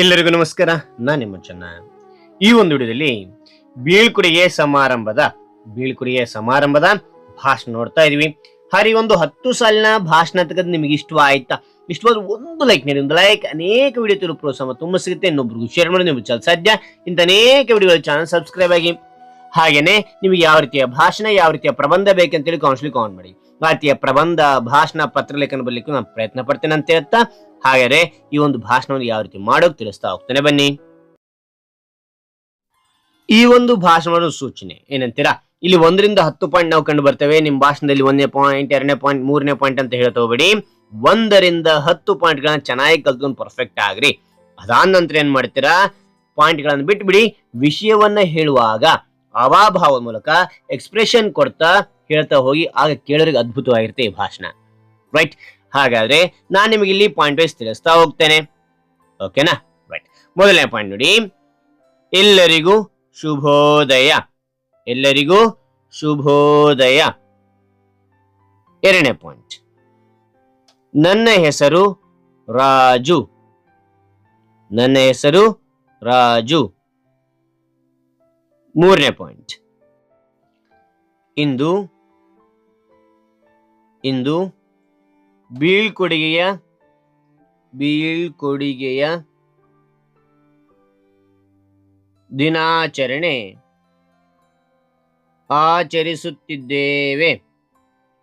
ಎಲ್ಲರಿಗೂ ನಮಸ್ಕಾರ. ನಾನು ನಿಮ್ಮ ಚೆನ್ನ. ಈ ಒಂದು ವಿಡಿಯೋದಲ್ಲಿ ಬೀಳ್ಕೊಡುಗೆ ಸಮಾರಂಭದ ಬೀಳ್ಕೊಡುಗೆ ಸಮಾರಂಭದ ಭಾಷಣ ನೋಡ್ತಾ ಇದೀವಿ. ಹರಿ ಒಂದು ಹತ್ತು ಸಾಲಿನ ಭಾಷಣ ತೆಗೆದು ನಿಮಗೆ ಆಯ್ತಾ? ಇಷ್ಟವಾದ ಒಂದು ಲೈಕ್ ನೀಡಿ, ಒಂದು ಲೈಕ್ ಅನೇಕ ವಿಡಿಯೋ ತಿರು ಪ್ರೋತ್ಸಾಹ ತುಂಬ ಸಿಗುತ್ತೆ. ಇನ್ನೊಬ್ರಿಗೂ ಶೇರ್ ಮಾಡಿ, ನಿಮ್ಗೆ ಚಲ ಸಾಧ್ಯ. ಇಂಥ ಅನೇಕ ವಿಡಿಯೋಗಳ ಚಾನಲ್ ಸಬ್ಸ್ಕ್ರೈಬ್ ಆಗಿ. ಹಾಗೇನೆ ನಿಮಗೆ ಯಾವ ರೀತಿಯ ಭಾಷಣ, ಯಾವ ರೀತಿಯ ಪ್ರಬಂಧ ಬೇಕಂತೇಳಿ ಕೌನ್ಸಿಲಿಂಗ್ ಕಾಮೆಂಟ್ ಮಾಡಿ. ಭಾರತೀಯ ರೀತಿಯ ಪ್ರಬಂಧ ಭಾಷಣ ಪತ್ರ ಲೇಖನ ಬರ್ಲಿಕ್ಕೂ ನಾನು ಪ್ರಯತ್ನ ಪಡ್ತೇನೆ ಅಂತ ಹೇಳ್ತಾ ಹಾಗಾದ್ರೆ ಈ ಒಂದು ಭಾಷಣವನ್ನು ಯಾವ ರೀತಿ ಮಾಡೋಕ್ ತಿಳಿಸ್ತಾ ಹೋಗ್ತೇನೆ. ಬನ್ನಿ. ಈ ಒಂದು ಭಾಷಣವನ್ನು ಸೂಚನೆ ಏನಂತೀರಾ? ಇಲ್ಲಿ ಒಂದರಿಂದ ಹತ್ತು ಪಾಯಿಂಟ್ ನಾವು ಕಂಡು ಬರ್ತೇವೆ. ನಿಮ್ಮ ಭಾಷಣದಲ್ಲಿ ಒಂದನೇ ಪಾಯಿಂಟ್ ಎರಡನೇ ಪಾಯಿಂಟ್ ಮೂರನೇ ಪಾಯಿಂಟ್ ಅಂತ ಹೇಳ್ತಾ ಹೋಗ್ಬೇಡಿ. ಒಂದರಿಂದ ಹತ್ತು ಪಾಯಿಂಟ್ಗಳನ್ನ ಚೆನ್ನಾಗಿ ಕಲ್ತ್ಕೊಂಡು ಪರ್ಫೆಕ್ಟ್ ಆಗ್ರಿ. ಅದಾದ ನಂತರ ಏನ್ ಮಾಡ್ತೀರಾ? ಪಾಯಿಂಟ್ಗಳನ್ನು ಬಿಟ್ಬಿಡಿ. ವಿಷಯವನ್ನ ಹೇಳುವಾಗ ಅವಾಭಾವದ ಮೂಲಕ ಎಕ್ಸ್ಪ್ರೆಷನ್ ಕೊಡ್ತಾ ಹೇಳ್ತಾ ಹೋಗಿ ಆಗ ಕೇಳೋರಿಗೆ ಅದ್ಭುತವಾಗಿರುತ್ತೆ ಈ ಭಾಷಣ. ರೈಟ್ ಹಾಗಾದ್ರೆ ನಾನು ನಿಮಗೆ ಇಲ್ಲಿ ಪಾಯಿಂಟ್ ವೈಸ್ ತಿಳಿಸ್ತಾ ಹೋಗ್ತೇನೆ. ಓಕೆನಾ ರೈಟ್ ಮೊದಲನೇ ಪಾಯಿಂಟ್ ನೋಡಿ. ಎಲ್ಲರಿಗೂ ಶುಭೋದಯ. ಎಲ್ಲರಿಗೂ ಶುಭೋದಯ. ಎರಡನೇ ಪಾಯಿಂಟ್ ನನ್ನ ಹೆಸರು ರಾಜು. ನನ್ನ ಹೆಸರು ರಾಜು. ಮೂರನೇ ಪಾಯಿಂಟ್ ಇಂದು ಇಂದು ಬೀಳ್ಕೊಡುಗೆಯ ಬೀಳ್ಕೊಡುಗೆಯ ದಿನಾಚರಣೆ. ಆಚರಿಸುತ್ತಿದ್ದೇವೆ.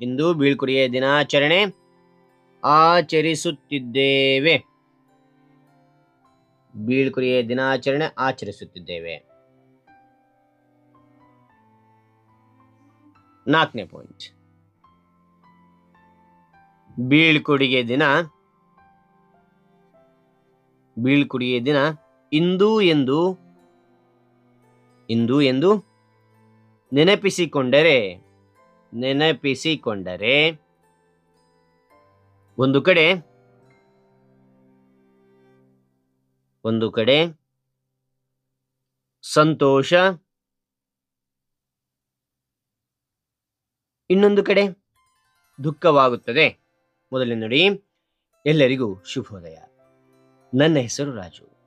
ಇಂದು ಬೀಳ್ಕೊಡುಗೆಯ ದಿನಾಚರಣೆ. ಆಚರಿಸುತ್ತಿದ್ದೇವೆ. ಬೀಳ್ಕೊಡುಗೆಯ ದಿನಾಚರಣೆ ಆಚರಿಸುತ್ತಿದ್ದೇವೆ. ನಾಲ್ಕನೇ ಪಾಯಿಂಟ್ ಬೀಳ್ಕೊಡುಗೆ ದಿನ. ಬೀಳ್ಕೊಡುಗೆ ದಿನ ಇಂದು ಎಂದು ಇಂದು ಎಂದು ನೆನಪಿಸಿಕೊಂಡರೆ ನೆನಪಿಸಿಕೊಂಡರೆ. ಒಂದು ಕಡೆ ಒಂದು ಕಡೆ ಸಂತೋಷ, ಇನ್ನೊಂದು ಕಡೆ ದುಃಖವಾಗುತ್ತದೆ. ಮೊದಲನೇ ನೋಡಿ. ಎಲ್ಲರಿಗೂ ಶುಭೋದಯ. ನನ್ನ ಹೆಸರು ರಾಜು.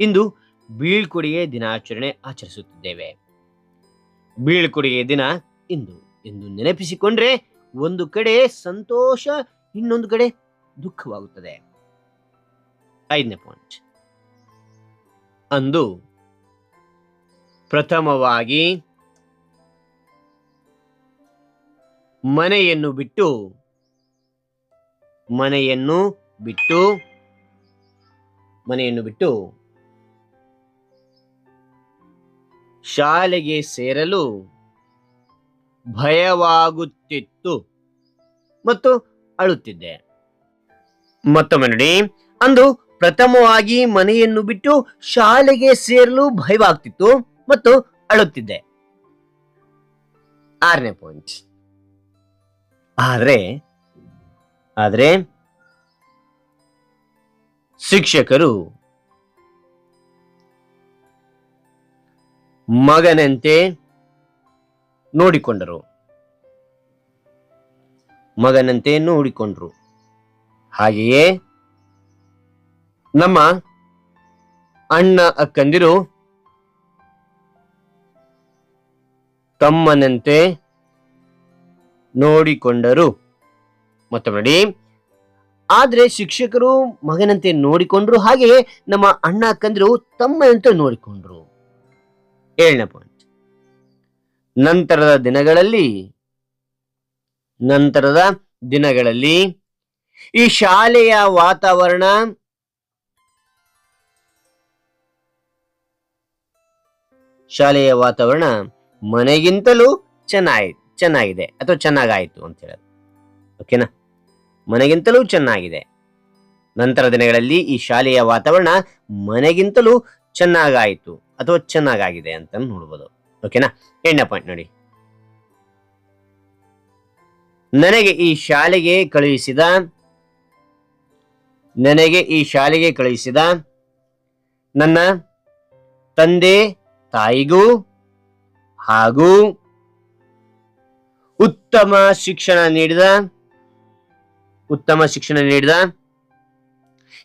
ಇಂದು ಬೀಳ್ಕೊಡುಗೆ ದಿನಾಚರಣೆ ಆಚರಿಸುತ್ತಿದ್ದೇವೆ. ಬೀಳ್ಕೊಡುಗೆ ದಿನ ಇಂದು. ಎಂದು ನೆನಪಿಸಿಕೊಂಡ್ರೆ ಒಂದು ಕಡೆ ಸಂತೋಷ, ಇನ್ನೊಂದು ಕಡೆ ದುಃಖವಾಗುತ್ತದೆ. ಐದನೇ ಪಾಯಿಂಟ್ ಅಂದು ಪ್ರಥಮವಾಗಿ ಮನೆಯನ್ನು ಬಿಟ್ಟು ಮನೆಯನ್ನು ಬಿಟ್ಟು ಮನೆಯನ್ನು ಬಿಟ್ಟು ಶಾಲೆಗೆ ಸೇರಲು ಭಯವಾಗುತ್ತಿತ್ತು ಮತ್ತು ಅಳುತ್ತಿದ್ದೆ. ಮತ್ತೊಮ್ಮೆ ನೋಡಿ, ಅಂದು ಪ್ರಥಮವಾಗಿ ಮನೆಯನ್ನು ಬಿಟ್ಟು ಶಾಲೆಗೆ ಸೇರಲು ಭಯವಾಗ್ತಿತ್ತು ಮತ್ತು ಅಳುತ್ತಿದ್ದೆ. ಆರನೇ ಪಾಯಿಂಟ್ ಆದ್ರೆ ಆದ್ರೆ ಶಿಕ್ಷಕರು ಮಗನಂತೆ ನೋಡಿಕೊಂಡರು. ಮಗನಂತೆ ನೋಡಿಕೊಂಡ್ರು. ಹಾಗೆಯೇ ನಮ್ಮ ಅಣ್ಣ ಅಕ್ಕಂದಿರು ತಮ್ಮನಂತೆ ನೋಡಿಕೊಂಡರು. ಮತ್ತೊಮ್ಮೆ ನೋಡಿ. ಆದ್ರೆ ಶಿಕ್ಷಕರು ಮಗನಂತೆ ನೋಡಿಕೊಂಡ್ರು ಹಾಗೆ ನಮ್ಮ ಅಣ್ಣ ಅಕ್ಕಂದಿರು ತಮ್ಮನಂತೆ ನೋಡಿಕೊಂಡ್ರು. ಏಳನೇ ಪಾಯಿಂಟ್ ನಂತರದ ದಿನಗಳಲ್ಲಿ ನಂತರದ ದಿನಗಳಲ್ಲಿ ಈ ಶಾಲೆಯ ವಾತಾವರಣ ಶಾಲೆಯ ವಾತಾವರಣ ಮನೆಗಿಂತಲೂ ಚೆನ್ನಾಗಿ, ಚೆನ್ನಾಗಿದೆ ಅಥವಾ ಚೆನ್ನಾಗಾಯ್ತು ಅಂತ ಹೇಳೋದು. ಓಕೆನಾ ಮನೆಗಿಂತಲೂ ಚೆನ್ನಾಗಿದೆ. ನಂತರ ದಿನಗಳಲ್ಲಿ ಈ ಶಾಲೆಯ ವಾತಾವರಣ ಮನೆಗಿಂತಲೂ ಚೆನ್ನಾಗಾಯಿತು ಅಥವಾ ಚೆನ್ನಾಗಾಗಿದೆ ಅಂತ ನೋಡ್ಬೋದು. ಓಕೆನಾ ಎಂಡ ಪಾಯಿಂಟ್ ನೋಡಿ. ನನಗೆ ಈ ಶಾಲೆಗೆ ಕಳುಹಿಸಿದ, ನನಗೆ ಈ ಶಾಲೆಗೆ ಕಳುಹಿಸಿದ ನನ್ನ ತಂದೆ, ತಾಯಿಗೂ ಹಾಗೂ ಉತ್ತಮ ಶಿಕ್ಷಣ ನೀಡಿದ ಉತ್ತಮ ಶಿಕ್ಷಣ ನೀಡಿದ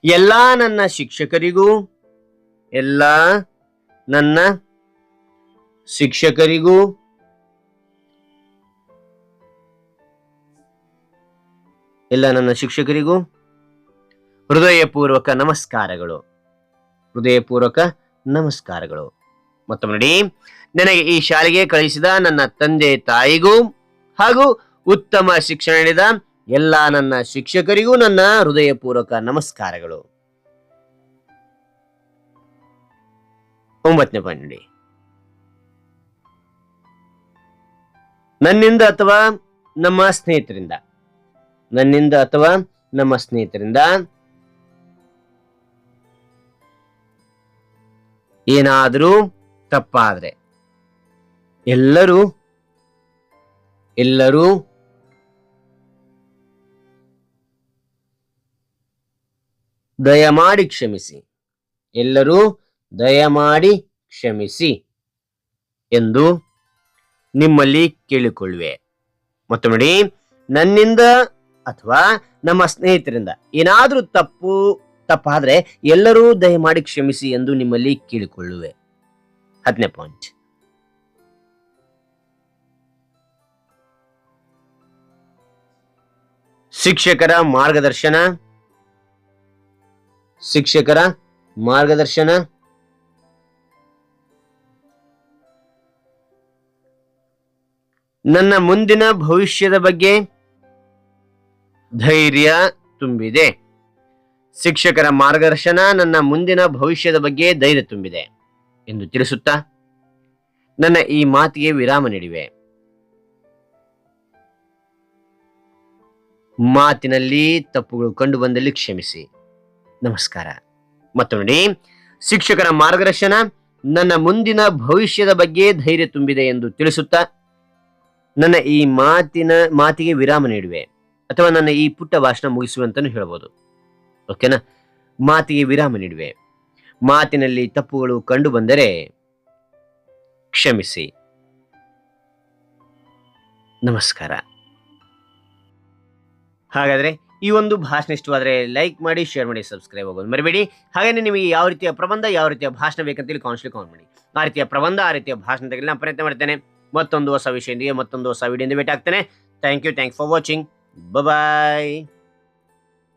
ಎಲ್ಲಾ ನನ್ನ ಶಿಕ್ಷಕರಿಗೂ, ಎಲ್ಲ ನನ್ನ ಶಿಕ್ಷಕರಿಗೂ ಎಲ್ಲ ನನ್ನ ಶಿಕ್ಷಕರಿಗೂ ಹೃದಯಪೂರ್ವಕ ನಮಸ್ಕಾರಗಳು. ಹೃದಯಪೂರ್ವಕ ನಮಸ್ಕಾರಗಳು. ಮತ್ತೊಮ್ಮೆ ನೋಡಿ ನನಗೆ ಈ ಶಾಲೆಗೆ ಕಳಿಸಿದ ನನ್ನ ತಂದೆ ತಾಯಿಗೂ ಹಾಗೂ ಉತ್ತಮ ಶಿಕ್ಷಣ ನೀಡಿದ ಎಲ್ಲ ನನ್ನ ಶಿಕ್ಷಕರಿಗೂ ನನ್ನ ಹೃದಯಪೂರ್ವಕ ನಮಸ್ಕಾರಗಳು. ಒಂಬತ್ತನೇ ಪಾಯಿಂಟ್ ನನ್ನಿಂದ ಅಥವಾ ನಮ್ಮ ಸ್ನೇಹಿತರಿಂದ? ನನ್ನಿಂದ ಅಥವಾ ನಮ್ಮ ಸ್ನೇಹಿತರಿಂದ? ಏನಾದರೂ ತಪ್ಪಾದ್ರೆ. ಎಲ್ಲರೂ ಎಲ್ಲರೂ ದಯಮಾಡಿ ಕ್ಷಮಿಸಿ. ಎಲ್ಲರೂ ದಯಮಾಡಿ ಕ್ಷಮಿಸಿ ಎಂದು ನಿಮ್ಮಲ್ಲಿ ಕೇಳಿಕೊಳ್ಳುವೆ. ಮತ್ತು ನೋಡಿ ನನ್ನಿಂದ ಅಥವಾ ನಮ್ಮ ಸ್ನೇಹಿತರಿಂದ ಏನಾದರೂ ತಪ್ಪು, ತಪ್ಪಾದ್ರೆ ಎಲ್ಲರೂ ದಯಮಾಡಿ ಕ್ಷಮಿಸಿ ಎಂದು ನಿಮ್ಮಲ್ಲಿ ಕೇಳಿಕೊಳ್ಳುವೆ. ಹತ್ತನೇ ಪಾಯಿಂಟ್. ಶಿಕ್ಷಕರ ಮಾರ್ಗದರ್ಶನ ಶಿಕ್ಷಕರ ಮಾರ್ಗದರ್ಶನ. ನನ್ನ ಮುಂದಿನ ಭವಿಷ್ಯದ ಬಗ್ಗೆ ಧೈರ್ಯ ತುಂಬಿದೆ. ಶಿಕ್ಷಕರ ಮಾರ್ಗದರ್ಶನ ನನ್ನ ಮುಂದಿನ ಭವಿಷ್ಯದ ಬಗ್ಗೆ ಧೈರ್ಯ ತುಂಬಿದೆ ಎಂದು ತಿಳಿಸುತ್ತಾ ನನ್ನ ಈ ಮಾತಿಗೆ ವಿರಾಮ ನೀಡಿವೆ. ಮಾತಿನಲ್ಲಿ ತಪ್ಪುಗಳು ಕಂಡು ಬಂದಲ್ಲಿ ಕ್ಷಮಿಸಿ. ನಮಸ್ಕಾರ. ಮತ್ತು ಶಿಕ್ಷಕರ ಮಾರ್ಗದರ್ಶನ ನನ್ನ ಮುಂದಿನ ಭವಿಷ್ಯದ ಬಗ್ಗೆ ಧೈರ್ಯ ತುಂಬಿದೆ ಎಂದು ತಿಳಿಸುತ್ತಾ ನನ್ನ ಈ ಮಾತಿನ, ಮಾತಿಗೆ ವಿರಾಮ ನೀಡುವೆ. ಅಥವಾ ನನ್ನ ಈ ಪುಟ್ಟ ಭಾಷಣ ಮುಗಿಸುವಂತ ಅಂತಾನು ಹೇಳ್ಬೋದು ಓಕೆನಾ ಮಾತಿಗೆ ವಿರಾಮ ನೀಡುವೆ. ಮಾತಿನಲ್ಲಿ ತಪ್ಪುಗಳು ಕಂಡು ಬಂದರೆ ಕ್ಷಮಿಸಿ. ನಮಸ್ಕಾರ. ಹಾಗಾದ್ರೆ ಈ ಒಂದು ಭಾಷಣ ಇಷ್ಟವಾದರೆ ಲೈಕ್ ಮಾಡಿ ಶೇರ್ ಮಾಡಿ ಸಬ್ಸ್ಕ್ರೈಬ್ ಆಗೋದು ಮರಿಬೇಡಿ. ಹಾಗೆಯೇ ನಿಮಗೆ ಯಾವ ರೀತಿಯ ಪ್ರಬಂಧ, ಯಾವ ರೀತಿಯ ಭಾಷಣ ಬೇಕಂತೇಳಿ ಕಾನ್ಸ್ಲಿ ಕಾಲ್ ಮಾಡಿ. ಆ ರೀತಿಯ ಪ್ರಬಂಧ, ಆ ರೀತಿಯ ಭಾಷಣ ತೆಗೆದು ನಾನು ಪ್ರಯತ್ನ ಮಾಡ್ತೇನೆ. ಮತ್ತೊಂದು ಹೊಸ ವಿಷಯದೊಂದಿಗೆ, ಮತ್ತೊಂದು ಹೊಸ ವಿಡಿಯೋದಿಂದ ಭೇಟಿ ಆಗ್ತೇನೆ. Thank you thank for watching bye